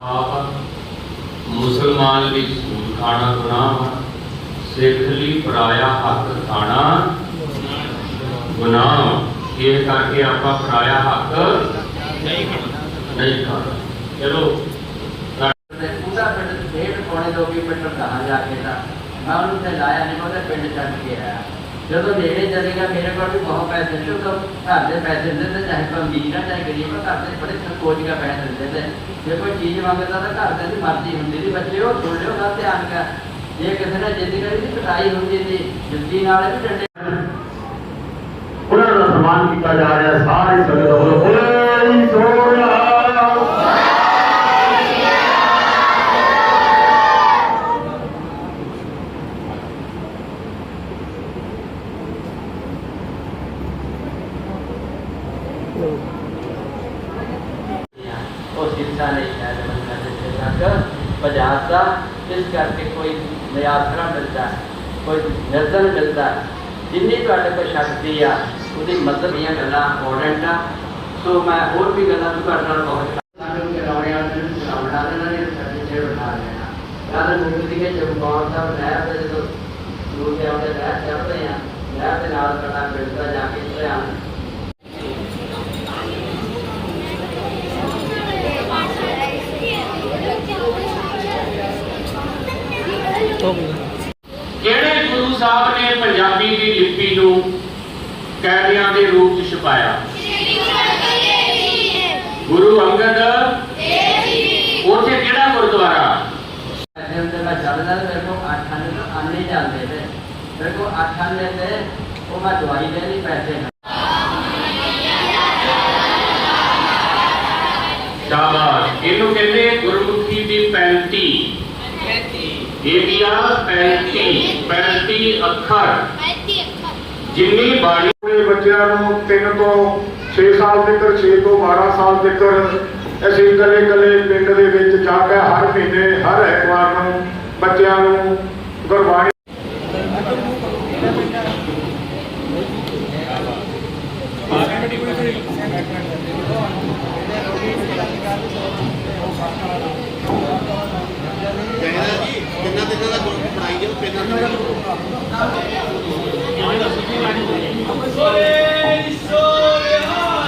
ਆਪ ਮੁਸਲਮਾਨ ਲਈ ਸੂਦ ਖਾਣਾ ਗੁਨਾਹ ਵਾ। ਸਿੱਖ ਲਈ ਪਰਾਇਆ ਹੱਕ ਖਾਣਾ ਗੁਨਾਹ ਵਾ। ਇਹ ਕਰਕੇ ਆਪਾਂ ਪਰਾਇਆ ਹੱਕ ਨਹੀਂ ਖਾਣਾ ਚਲੋ ਤੇ ਪੂਰਾ ਪਿੰਡ ਡੇਢ ਪੌਣੇ ਦੋ ਕਿਲੋਮੀਟਰ ਕਹਾਂ ਜਾ ਕੇ ਤਾਂ ਮੈਂ ਉਹਨੂੰ ਤੇ ਲਾਇਆ ਨਹੀਂ ਉਹਦੇ ਪਿੰਡ ਛੱਡ ਕੇ ਆਇਆ ਜਦੋਂ ਨੇੜੇ ਚਲੇਗਾ, ਮੇਰੇ ਕੋਲ ਵੀ ਬਹੁਤ ਪੈਸੇ ਸੀ ਉਦੋਂ ਘਰ ਦੇ ਪੈਸੇ ਦਿੰਦੇ ਤੇ ਚਾਹੇ ਕੋਈ ਅਮੀਰ ਆ, ਚਾਹੇ ਗਰੀਬ ਆ, ਘਰ ਦੇ ਬੜੇ ਸੰਕੋਚ ਦਾ ਪੈਸੇ ਦਿੰਦੇ ਤੇ ਜੇ ਕੋਈ ਚੀਜ਼ ਮੰਗਦਾ ਤਾਂ ਘਰ ਦੇ ਦੀ ਮਰਜ਼ੀ ਹੁੰਦੀ ਸੀ। ਬੱਚੇ ਉਹ ਸੁਣ ਲਿਓ ਨਾ ਧਿਆਨ ਕਰ। ਜੇ ਕਿਸੇ ਨੇ ਜਿੱਦ ਕਰੀ ਸੀ ਕਟਾਈ ਹੁੰਦੀ ਸੀ। ਜੁੱਤੀ ਨਾਲ ਵੀ ਡੰਡੇ ਉਹਨਾਂ ਦਾ ਸਨਮਾਨ ਕੀਤਾ ਜਾ ਰਿਹਾ, ਸਾਰੇ ਸੰਗਤ ਵੱਲੋਂ। ਬੋਲੇ ਸੋਹਣਾ ਉਹ ਸਿੱਧਾ ਨਹੀਂ ਹੈ ਬੰਦਾ ਜਿੱਥੇ ਤੱਕ ਬਾਜ਼ਾਰ ਦਾ ਕਰਕੇ ਕੋਈ ਨਿਆਸਰਾ ਮਿਲਦਾ, ਕੋਈ ਨਿਰਦਨ ਮਿਲਦਾ, ਜਿੰਨੀ ਤੁਹਾਡੇ ਕੋਲ ਸ਼ਕਤੀ ਆ, ਉਹਦੀ ਮਦਦ ਦੀਆਂ ਗੱਲਾਂ ਇੰਪੋਰਟੈਂਟ ਆ। ਸੋ ਮੈਂ ਹੋਰ ਵੀ ਗੱਲਾਂ ਨੂੰ ਤੁਹਾਡੇ ਨਾਲ ਬਹੁਤ ਸਾਨੂੰ ਕਰਾਉਣੇ ਵਾਲੇ ਨੂੰ ਕਰਾਉਣਾ ਇਹਨਾਂ ਨੇ ਸਾਡੇ ਤੇ ਲੈਣਾ। ਗੱਲ ਮੁਕਤੀ ਦੇ ਜਗਬਾਨ ਦਾ ਨਹਿਰ ਦੇ ਜਦੋਂ ਦੂਰ ਦੇ ਆਉਂਦੇ ਨਹਿਰ ਚੜ੍ਹਦੇ ਆ, ਨਹਿਰ ਦੇ ਨਾਲ ਸਾਡਾ ਮਿਲਦਾ ਜਾ ਕੇ ਧਿਆਨ ਕਿਹੜੇ ਗੁਰੂ ਸਾਹਿਬ ਨੇ ਪੰਜਾਬੀ ਦੀ ਲਿਪੀ ਨੂੰ ਕੈਰਿਆਂ ਦੇ ਰੂਪ ਚ ਛਪਾਇਆ ਗੁਰੂ ਅੰਗਦ ਉੱਥੇ ਕਿਹੜਾ ਗੁਰਦੁਆਰਾ ਐਸੇ ਹੁੰਦੇ ਮੈਂ ਚੱਲਦਾ ਤੇ ਮੇਰੇ ਕੋਲ ਅੱਠ ਆਨੇ ਤੋਂ ਆਨੇ ਜਾਂਦੇ ਤੇ ਮੇਰੇ ਕੋਲ ਅੱਠ ਆਨੇ ਤੇ ਉਹ ਮੈਂ ਦਵਾਈ ਦੇ ਨਹੀਂ ਪੈਸੇ ਸ਼ਾਬਾਸ਼ ਇਹਨੂੰ ਕਹਿੰਦੇ ਗੁਰਮੁਖੀ ਦੀ 35 ਇਹ ਕੀ ਆ 35 35 ਅੱਖਰ ਜਿੰਨੀ ਬਾਣੀ ਆਪਣੇ ਬੱਚਿਆਂ ਨੂੰ 3 ਤੋਂ 6 ਸਾਲ ਤੱਕ 6 ਤੋਂ 12 ਸਾਲ ਤੱਕ ਅਸੀਂ ਇਕੱਲੇ ਇਕੱਲੇ ਪਿੰਡ ਦੇ ਵਿੱਚ ਜਾ ਕੇ ਹਰ ਮਹੀਨੇ, ਹਰ ਐਤਵਾਰ ਨੂੰ ਬੱਚਿਆਂ ਨੂੰ ਗੁਰਬਾਣੀ ਕਿੰਨਾ ਦਿਨਾਂ ਦਾ ਗਰੁੱਪ ਬਣਾਈ ਜਾਓ ਕਿੰਨਾ ਦਿਨਾਂ ਸਤਿ ਸ੍ਰੀ ਅਕਾਲ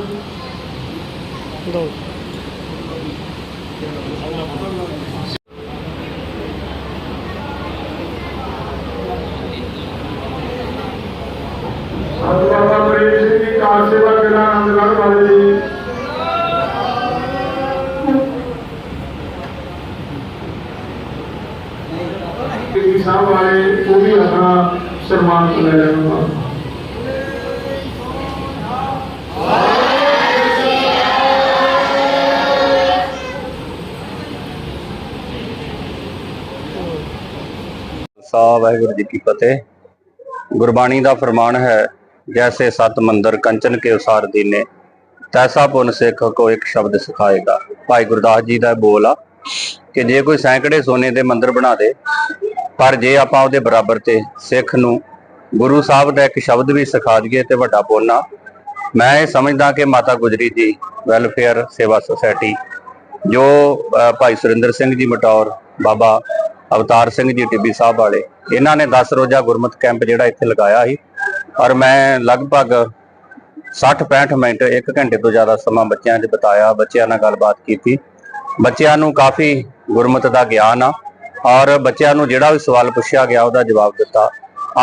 ਸਿੰਘ ਜੀ ਕਾਰ ਸੇਵਾ ਮੇਲਾ ਵਾਲੇ ਜੀ। ਜੀ ਸਾਹਿਬ ਵਾਲੇ ਉਹ ਵੀ ਆਪਣਾ ਸਨਮਾਨ ਲੈ ਲੈਣਾ ਸਾ ਵਾਹਿਗੁਰੂ ਜੀ ਕੀ ਫਤਿਹ। ਗੁਰਬਾਣੀ ਦਾ ਫਰਮਾਨ ਹੈ ਜੈਸੇ ਸਤ ਮੰਦਰ ਕੰਚਨ ਕੇ ਉਸਾਰ ਦੀਨੇ, ਤੈਸਾ ਪੁੰਨ ਸਿੱਖ ਕੋ ਇੱਕ ਸ਼ਬਦ ਸਿਖਾਏਗਾ। ਭਾਈ ਗੁਰਦਾਸ ਜੀ ਦਾ ਬੋਲ ਆ ਕਿ ਜੇ ਕੋਈ ਸੈਂਕੜੇ ਸੋਨੇ ਦੇ ਮੰਦਰ ਬਣਾ ਦੇ, ਪਰ ਜੇ ਆਪਾਂ ਉਹਦੇ ਬਰਾਬਰ ਤੇ ਸਿੱਖ ਨੂੰ ਗੁਰੂ ਸਾਹਿਬ ਦਾ ਇੱਕ ਸ਼ਬਦ ਵੀ ਸਿਖਾ ਦਈਏ ਤੇ ਵੱਡਾ ਪੁੰਨ ਆ। ਮੈਂ ਇਹ ਸਮਝਦਾ ਕਿ ਮਾਤਾ ਗੁਜਰੀ ਜੀ, ਵੈਲਫੇਅਰ ਸੇਵਾ ਸੁਸਾਇਟੀ, ਜੋ ਭਾਈ ਸੁਰਿੰਦਰ ਸਿੰਘ ਜੀ ਮਟੌਰ, ਬਾਬਾ ਅਵਤਾਰ ਸਿੰਘ ਜੀ ਟਿੱਬੀ ਸਾਹਿਬ ਵਾਲੇ, ਇਹਨਾਂ ਨੇ 10 ਰੋਜ਼ਾ ਗੁਰਮਤ ਕੈਂਪ ਜਿਹੜਾ ਇੱਥੇ ਲਗਾਇਆ ਸੀ। ਔਰ ਮੈਂ ਲਗਭਗ 60-65 ਮਿੰਟ 1 ਘੰਟੇ ਤੋਂ ਜ਼ਿਆਦਾ ਸਮਾਂ ਬੱਚਿਆਂ 'ਚ ਬਿਤਾਇਆ, ਬੱਚਿਆਂ ਨਾਲ ਗੱਲਬਾਤ ਕੀਤੀ। ਬੱਚਿਆਂ ਨੂੰ ਕਾਫੀ ਗੁਰਮਤ ਦਾ ਗਿਆਨ ਆ ਔਰ ਬੱਚਿਆਂ ਨੂੰ ਜਿਹੜਾ ਵੀ ਸਵਾਲ ਪੁੱਛਿਆ ਗਿਆ, ਉਹਦਾ ਜਵਾਬ ਦਿੱਤਾ।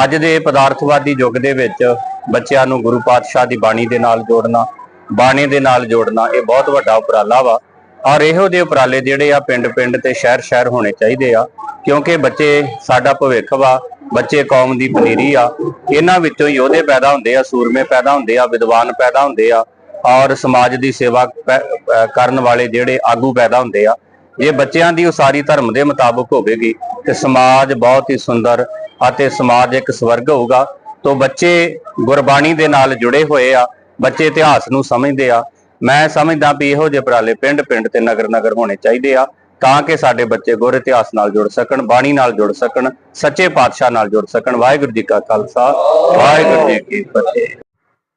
ਅੱਜ ਦੇ ਪਦਾਰਥਵਾਦੀ ਯੁੱਗ ਦੇ ਵਿੱਚ ਬੱਚਿਆਂ ਨੂੰ ਗੁਰੂ ਪਾਤਸ਼ਾਹ ਦੀ ਬਾਣੀ ਦੇ ਨਾਲ ਜੋੜਨਾ, ਬਾਣੀ ਦੇ ਨਾਲ ਜੋੜਨਾ, ਇਹ ਬਹੁਤ ਵੱਡਾ ਉਪਰਾਲਾ ਵਾ। ਔਰ ਇਹੋ ਜਿਹੇ ਉਪਰਾਲੇ ਜਿਹੜੇ ਆ ਪਿੰਡ-ਪਿੰਡ ਤੇ ਸ਼ਹਿਰ-ਸ਼ਹਿਰ ਹੋਣੇ ਚਾਹੀਦੇ ਆ, ਕਿਉਂਕਿ ਬੱਚੇ ਸਾਡਾ ਭਵਿੱਖ ਵਾ, ਬੱਚੇ ਕੌਮ ਦੀ ਪਨੀਰੀ ਆ। ਇਹਨਾਂ ਵਿੱਚੋਂ ਯੋਧੇ ਪੈਦਾ ਹੁੰਦੇ ਆ, ਸੂਰਮੇ ਪੈਦਾ ਹੁੰਦੇ ਆ, ਵਿਦਵਾਨ ਪੈਦਾ ਹੁੰਦੇ ਆ ਔਰ ਸਮਾਜ ਦੀ ਸੇਵਾ ਪੈ- ਕਰਨ ਵਾਲੇ ਜਿਹੜੇ ਆਗੂ ਪੈਦਾ ਹੁੰਦੇ ਆ। ਜੇ ਬੱਚਿਆਂ ਦੀ ਉਸਾਰੀ ਧਰਮ ਦੇ ਮੁਤਾਬਕ ਹੋਵੇਗੀ ਤੇ ਸਮਾਜ ਬਹੁਤ ਹੀ ਸੁੰਦਰ ਅਤੇ ਸਮਾਜ ਇੱਕ ਸਵਰਗ ਹੋਊਗਾ, ਤੋਂ ਬੱਚੇ ਗੁਰਬਾਣੀ ਦੇ ਨਾਲ ਜੁੜੇ ਹੋਏ ਆ, ਬੱਚੇ ਇਤਿਹਾਸ ਨੂੰ ਸਮਝਦੇ ਆ ਮੈਂ ਸਮਝਦਾ ਵੀ ਇਹੋ ਜਿਹੇ ਉਪਰਾਲੇ ਪਿੰਡ ਪਿੰਡ ਤੇ ਨਗਰ ਨਗਰ ਹੋਣੇ ਚਾਹੀਦੇ ਆ, ਤਾਂ ਕਿ ਸਾਡੇ ਬੱਚੇ ਗੁਰ ਇਤਿਹਾਸ ਨਾਲ ਜੁੜ ਸਕਣ, ਬਾਣੀ ਨਾਲ ਜੁੜ ਸਕਣ, ਸੱਚੇ ਪਾਤਸ਼ਾਹ ਨਾਲ ਜੁੜ ਸਕਣ। ਵਾਹਿਗੁਰੂ ਜੀ ਕਾ ਖਾਲਸਾ, ਵਾਹਿਗੁਰੂ ਜੀ ਕੀ ਫਤਿਹ।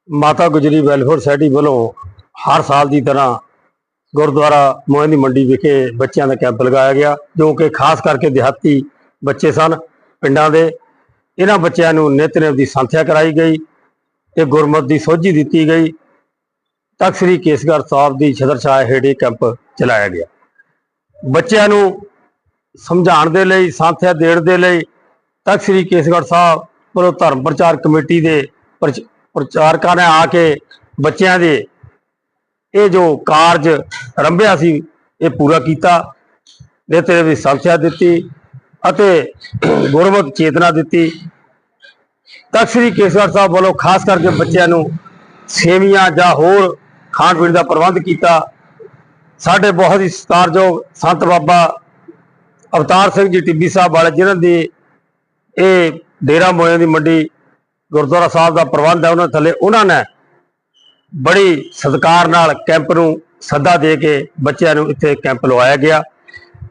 ਮਾਤਾ ਗੁਜਰੀ ਵੈਲਫੇਅਰ ਸੋਸਾਇਟੀ ਵੱਲੋਂ ਹਰ ਸਾਲ ਦੀ ਤਰ੍ਹਾਂ ਗੁਰਦੁਆਰਾ ਮੋਹਨ ਦੀ ਮੰਡੀ ਵਿਖੇ ਬੱਚਿਆਂ ਦਾ ਕੈਂਪ ਲਗਾਇਆ ਗਿਆ, ਜੋ ਕਿ ਖਾਸ ਕਰਕੇ ਦਿਹਾਤੀ ਬੱਚੇ ਸਨ ਪਿੰਡਾਂ ਦੇ। ਇਹਨਾਂ ਬੱਚਿਆਂ ਨੂੰ ਨਿਤਨੇਮ ਦੀ ਸੰਥਿਆ ਕਰਾਈ ਗਈ ਤੇ ਗੁਰਮਤਿ ਦੀ ਸੋਝੀ ਦਿੱਤੀ ਗਈ। ਤਖਤ ਸ੍ਰੀ ਕੇਸਗੜ੍ਹ ਸਾਹਿਬ ਦੀ ਛਤਰ ਹੇਠ ਇਹ ਕੈਂਪ ਚਲਾਇਆ ਗਿਆ। ਬੱਚਿਆਂ ਨੂੰ ਸਮਝਾਉਣ ਦੇ ਲਈ, ਸੰਥਿਆ ਦੇਣ ਦੇ ਲਈ ਤਖਤ ਸ੍ਰੀ ਕੇਸਗੜ੍ਹ ਸਾਹਿਬ ਵੱਲੋਂ ਧਰਮ ਪ੍ਰਚਾਰ ਕਮੇਟੀ ਦੇ ਪ੍ਰਚ- ਪ੍ਰਚਾਰਕਾਂ ਨੇ ਆ ਕੇ ਬੱਚਿਆਂ ਦੇ ਇਹ ਜੋ ਕਾਰਜ ਰੰਭਿਆ ਸੀ, ਇਹ ਪੂਰਾ ਕੀਤਾ। ਨਿਤਨੇਮ ਦੀ ਸੰਥਿਆ ਦਿੱਤੀ ਅਤੇ ਗੁਰਮਤਿ ਚੇਤਨਾ ਦਿੱਤੀ। ਤਖਤ ਸ੍ਰੀ ਕੇਸਗੜ੍ਹ ਸਾਹਿਬ ਵੱਲੋਂ ਖਾਸ ਕਰਕੇ ਬੱਚਿਆਂ ਨੂੰ ਸੇਵੀਆਂ ਜਾਂ ਹੋਰ ਖਾਣ ਪੀਣ ਦਾ ਪ੍ਰਬੰਧ ਕੀਤਾ। ਸਾਡੇ ਬਹੁਤ ਹੀ ਸਤਿਕਾਰਯੋਗ ਸੰਤ ਬਾਬਾ ਅਵਤਾਰ ਸਿੰਘ ਜੀ ਟਿੱਬੀ ਸਾਹਿਬ ਵਾਲੇ, ਜਿਨ੍ਹਾਂ ਦੀ ਇਹ ਡੇਰਾ ਮੋਇਆਂ ਦੀ ਮੰਡੀ ਗੁਰਦੁਆਰਾ ਸਾਹਿਬ ਦਾ ਪ੍ਰਬੰਧ ਹੈ, ਉਹਨਾਂ ਥੱਲੇ ਉਹਨਾਂ ਨੇ ਬੜੀ ਸਤਿਕਾਰ ਨਾਲ ਕੈਂਪ ਨੂੰ ਸੱਦਾ ਦੇ ਕੇ ਬੱਚਿਆਂ ਨੂੰ ਇੱਥੇ ਕੈਂਪ ਲਵਾਇਆ ਗਿਆ।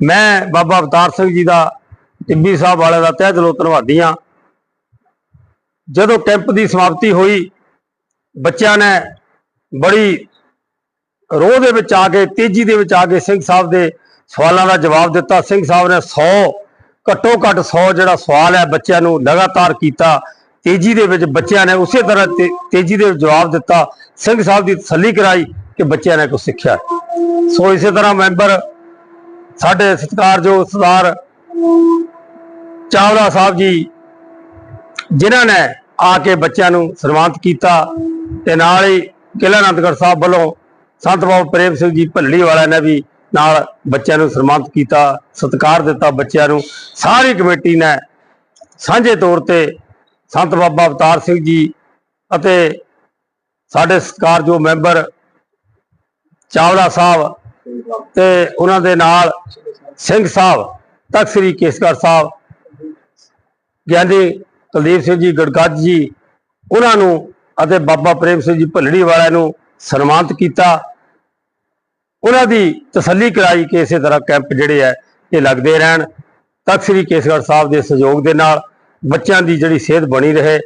ਮੈਂ ਬਾਬਾ ਅਵਤਾਰ ਸਿੰਘ ਜੀ ਦਾ, ਟਿੱਬੀ ਸਾਹਿਬ ਵਾਲਿਆਂ ਦਾ ਤਹਿ ਦਿਲੋਂ ਧੰਨਵਾਦੀ ਹਾਂ। ਜਦੋਂ ਕੈਂਪ ਦੀ ਸਮਾਪਤੀ ਹੋਈ, ਬੱਚਿਆਂ ਨੇ ਬੜੀ ਰੋਹ ਦੇ ਵਿੱਚ ਆ ਕੇ, ਤੇਜ਼ੀ ਦੇ ਵਿੱਚ ਆ ਕੇ ਸਿੰਘ ਸਾਹਿਬ ਦੇ ਸਵਾਲਾਂ ਦਾ ਜਵਾਬ ਦਿੱਤਾ। ਸਿੰਘ ਸਾਹਿਬ ਨੇ 100 ਘੱਟੋ ਘੱਟ 100 ਜਿਹੜਾ ਸਵਾਲ ਹੈ ਬੱਚਿਆਂ ਨੂੰ ਲਗਾਤਾਰ ਕੀਤਾ। ਤੇਜ਼ੀ ਦੇ ਵਿੱਚ ਬੱਚਿਆਂ ਨੇ ਉਸੇ ਤਰ੍ਹਾਂ ਤੇ- ਤੇਜ਼ੀ ਦੇ ਜਵਾਬ ਦਿੱਤਾ। ਸਿੰਘ ਸਾਹਿਬ ਦੀ ਤਸੱਲੀ ਕਰਾਈ ਕਿ ਬੱਚਿਆਂ ਨੇ ਕੁਝ ਸਿੱਖਿਆ। ਸੋ ਇਸੇ ਤਰ੍ਹਾਂ ਮੈਂਬਰ ਸਾਡੇ ਸਤਿਕਾਰਯੋਗ ਸਰਦਾਰ ਚਾਵਲਾ ਸਾਹਿਬ ਜੀ, ਜਿਨ੍ਹਾਂ ਨੇ ਆ ਕੇ ਬੱਚਿਆਂ ਨੂੰ ਸਨਮਾਨਿਤ ਕੀਤਾ ਤੇ ਨਾਲ ਹੀ ਕਿਲ੍ਹਾ ਅਨੰਦਗੜ੍ਹ ਸਾਹਿਬ ਵੱਲੋਂ ਸੰਤ ਬਾਬਾ ਪ੍ਰੇਮ ਸਿੰਘ ਜੀ ਭੱਲੜੀ ਵਾਲਿਆਂ ਨੇ ਵੀ ਨਾਲ ਬੱਚਿਆਂ ਨੂੰ ਸਨਮਾਨਿਤ ਕੀਤਾ, ਸਤਿਕਾਰ ਦਿੱਤਾ ਬੱਚਿਆਂ ਨੂੰ। ਸਾਰੀ ਕਮੇਟੀ ਨੇ ਸਾਂਝੇ ਤੌਰ ਤੇ ਸੰਤ ਬਾਬਾ ਅਵਤਾਰ ਸਿੰਘ ਜੀ ਅਤੇ ਸਾਡੇ ਸਤਿਕਾਰਯੋਗ ਮੈਂਬਰ ਚਾਵਲਾ ਸਾਹਿਬ ਤੇ ਉਹਨਾਂ ਦੇ ਨਾਲ ਸਿੰਘ ਸਾਹਿਬ, ਤਖਤ ਸ੍ਰੀ ਕੇਸਗੜ੍ਹ ਸਾਹਿਬ, ਗਿਆਨੀ ਕੁਲਦੀਪ ਸਿੰਘ ਜੀ, ਗੜਗੱਜ ਜੀ, ਉਹਨਾਂ ਨੂੰ ਅਤੇ ਬਾਬਾ ਪ੍ਰੇਮ ਸਿੰਘ ਜੀ ਭੱਲੜੀ ਵਾਲਿਆਂ ਨੂੰ ਸਨਮਾਨਿਤ ਕੀਤਾ। ਉਹਨਾਂ ਦੀ ਤਸੱਲੀ ਕਰਾਈ ਕਿ ਇਸੇ ਤਰ੍ਹਾਂ ਕੈਂਪ ਜਿਹੜੇ ਆ, ਇਹ ਲੱਗਦੇ ਰਹਿਣ। ਤਖਤ ਸ੍ਰੀ ਕੇਸਗੜ੍ਹ ਸਾਹਿਬ ਦੇ ਸਹਿਯੋਗ ਦੇ ਨਾਲ ਬੱਚਿਆਂ ਦੀ ਜਿਹੜੀ ਸਿਹਤ ਬਣੀ ਰਹੇ।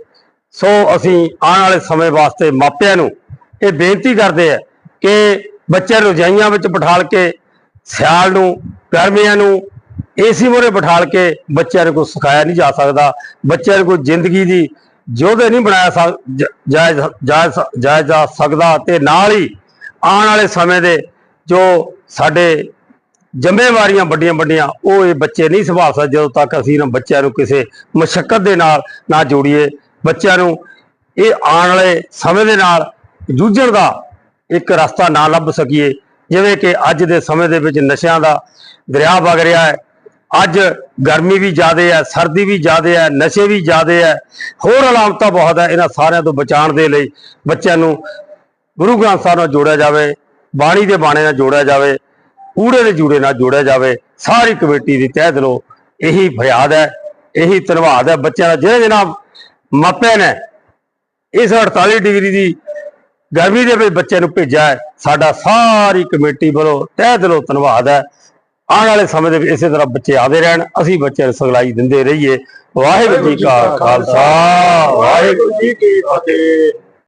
ਸੋ ਅਸੀਂ ਆਉਣ ਵਾਲੇ ਸਮੇਂ ਵਾਸਤੇ ਮਾਪਿਆਂ ਨੂੰ ਇਹ ਬੇਨਤੀ ਕਰਦੇ ਆ ਕਿ ਬੱਚਿਆਂ ਨੂੰ ਰਜਾਈਆਂ ਵਿੱਚ ਬਿਠਾਲ ਕੇ, ਸਿਆਲ ਨੂੰ, ਗਰਮੀਆਂ ਨੂੰ ਏਸੀ ਮੋਰੇ ਬਿਠਾਲ ਕੇ ਬੱਚਿਆਂ ਨੂੰ ਕੋਈ ਸਿਖਾਇਆ ਨਹੀਂ ਜਾ ਸਕਦਾ। ਬੱਚਿਆਂ ਨੂੰ ਕੋਈ ਜ਼ਿੰਦਗੀ ਦੀ ਯੋਧੇ ਨਹੀਂ ਬਣਾਇਆ ਸਕ- ਜ- ਜਾਇਆ ਜਾਇਆ ਜਾਇਆ ਜਾ ਸਕਦਾ ਤੇ ਨਾਲ ਹੀ ਆਉਣ ਵਾਲੇ ਸਮੇਂ ਦੇ ਜੋ ਸਾਡੇ ਜ਼ਿੰਮੇਵਾਰੀਆਂ ਵੱਡੀਆਂ ਵੱਡੀਆਂ, ਉਹ ਇਹ ਬੱਚੇ ਨਹੀਂ ਸੰਭਾਲ ਸਕਦੇ ਜਦੋਂ ਤੱਕ ਅਸੀਂ ਇਹਨਾਂ ਬੱਚਿਆਂ ਨੂੰ ਕਿਸੇ ਮੁਸ਼ਕਲ ਦੇ ਨਾਲ ਨਾ ਜੋੜੀਏ। ਬੱਚਿਆਂ ਨੂੰ ਇਹ ਆਉਣ ਵਾਲੇ ਸਮੇਂ ਦੇ ਨਾਲ ਜੂਝਣ ਦਾ ਇੱਕ ਰਸਤਾ ਨਾ ਲੱਭ ਸਕੀਏ। ਜਿਵੇਂ ਕਿ ਅੱਜ ਦੇ ਸਮੇਂ ਦੇ ਵਿੱਚ ਨਸ਼ਿਆਂ ਦਾ ਦਰਿਆ ਵਗ ਰਿਹਾ ਹੈ। ਅੱਜ ਗਰਮੀ ਵੀ ਜ਼ਿਆਦਾ ਹੈ, ਸਰਦੀ ਵੀ ਜ਼ਿਆਦਾ ਹੈ, ਨਸ਼ੇ ਵੀ ਜ਼ਿਆਦਾ ਹੈ। ਹੋਰ ਅਲਾਮਤਾਂ ਬਹੁਤ ਹੈ, ਇਹਨਾਂ ਸਾਰਿਆਂ ਤੋਂ ਬਚਾਉਣ ਦੇ ਲਈ ਬੱਚਿਆਂ ਨੂੰ ਗੁਰੂ ਗ੍ਰੰਥ ਸਾਹਿਬ ਨਾਲ ਜੋੜਿਆ ਜਾਵੇ। ਬਾਣੀ ਦੇ ਬਾਣੇ ਨਾਲ ਜੋੜਿਆ ਜਾਵੇ, ਕੂੜੇ ਦੇ ਜੂੜੇ ਨਾਲ ਜੋੜਿਆ ਜਾਵੇ, ਸਾਰੀ ਕਮੇਟੀ ਦੀ ਤਹਿ ਦਿਲੋਂ ਇਹੀ ਫਰਿਆਦ ਹੈ, ਇਹੀ ਧੰਨਵਾਦ ਹੈ ਬੱਚਿਆਂ ਦਾ, ਜਿਹੜੇ ਜਿਹਨਾਂ ਮਾਪਿਆਂ ਨੇ, ਇਸ 48 ਡਿਗਰੀ ਦੀ ਗਰਮੀ ਦੇ ਵਿੱਚ ਬੱਚਿਆਂ ਨੂੰ ਭੇਜਿਆ ਹੈ, ਸਾਡਾ ਸਾਰੀ ਕਮੇਟੀ ਵੱਲੋਂ ਤਹਿ ਦਿਲੋਂ ਧੰਨਵਾਦ ਹੈ। ਆਉਣ ਵਾਲੇ ਸਮੇਂ ਦੇ ਵਿੱਚ ਇਸੇ ਤਰ੍ਹਾਂ ਬੱਚੇ ਆਦੇ ਰਹਿਣ, ਅਸੀਂ ਬੱਚਿਆਂ ਨੂੰ ਸਿਖਲਾਈ ਦਿੰਦੇ ਰਹੀਏ। ਵਾਹਿਗੁਰੂ ਜੀ ਕਾ ਖਾਲਸਾ, ਵਾਹਿਗੁਰੂ ਜੀ ਕੀ ਫਤਿਹ।